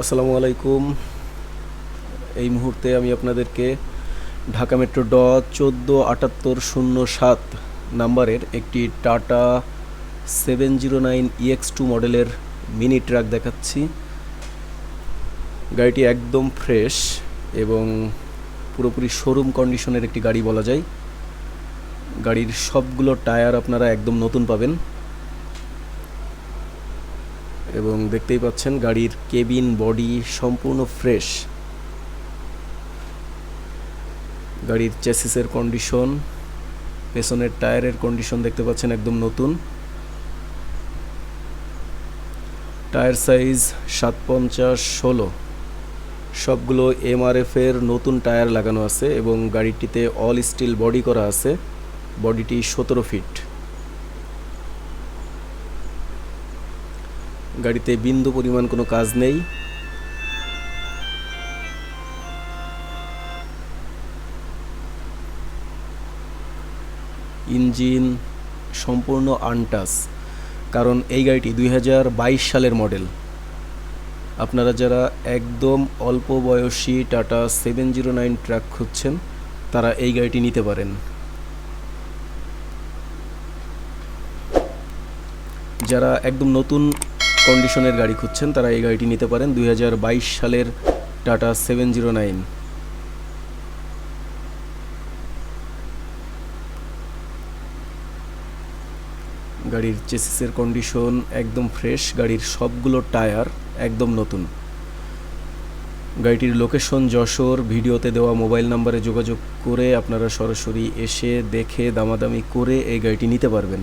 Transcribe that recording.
আসসালামু আলাইকুম। এই মুহূর্তে আমি আপনাদেরকে ঢাকা মেট্রো ড চোদ্দ আটাত্তর শূন্য সাত নাম্বারের একটি Tata seven zero nine EX two মডেলের মিনি ট্রাক দেখাচ্ছি। গাড়িটি একদম ফ্রেশ এবং পুরোপুরি শোরুম কন্ডিশনের একটি গাড়ি বলা যায়। গাড়ির সবগুলো টায়ার আপনারা একদম নতুন পাবেন। এবং দেখতেই পাচ্ছেন গাড়ির কেবিন, বডি সম্পূর্ণ ফ্রেশ। গাড়ির চেসিসের কন্ডিশন, পেছনের টায়ারের কন্ডিশন দেখতে পাচ্ছেন একদম নতুন। টায়ার সাইজ সাত পঞ্চাশ ষোলো। সবগুলো এমআরএফ এর নতুন টায়ার লাগানো আছে এবং গাড়িটিতে অল স্টিল বডি করা আছে। বডিটি সতেরো ফিট। গাড়িতে বিন্দু পরিমাণ কোনো কাজ নেই। ইঞ্জিন সম্পূর্ণ আনটাস কারণ এই গাড়িটি দু হাজার বাইশ সালের মডেল। আপনারা যারা একদম অল্প বয়সী Tata seven zero nine truck খুঁজছেন, তারা এই গাড়িটি নিতে পারেন। যারা একদম নতুন কন্ডিশনের গাড়ি খুঁজছেন, তারা এই গাড়িটি নিতে পারেন। দু হাজার বাইশ সালের টাটা সেভেন জিরো নাইন। গাড়ির চেসিসের কন্ডিশন একদম ফ্রেশ, গাড়ির সবগুলো টায়ার একদম নতুন। গাড়িটির লোকেশন যশোর, ভিডিওতে দেওয়া মোবাইল নাম্বারে যোগাযোগ করে আপনারা সরাসরি এসে দেখে দামাদামি করে এই গাড়িটি নিতে পারবেন।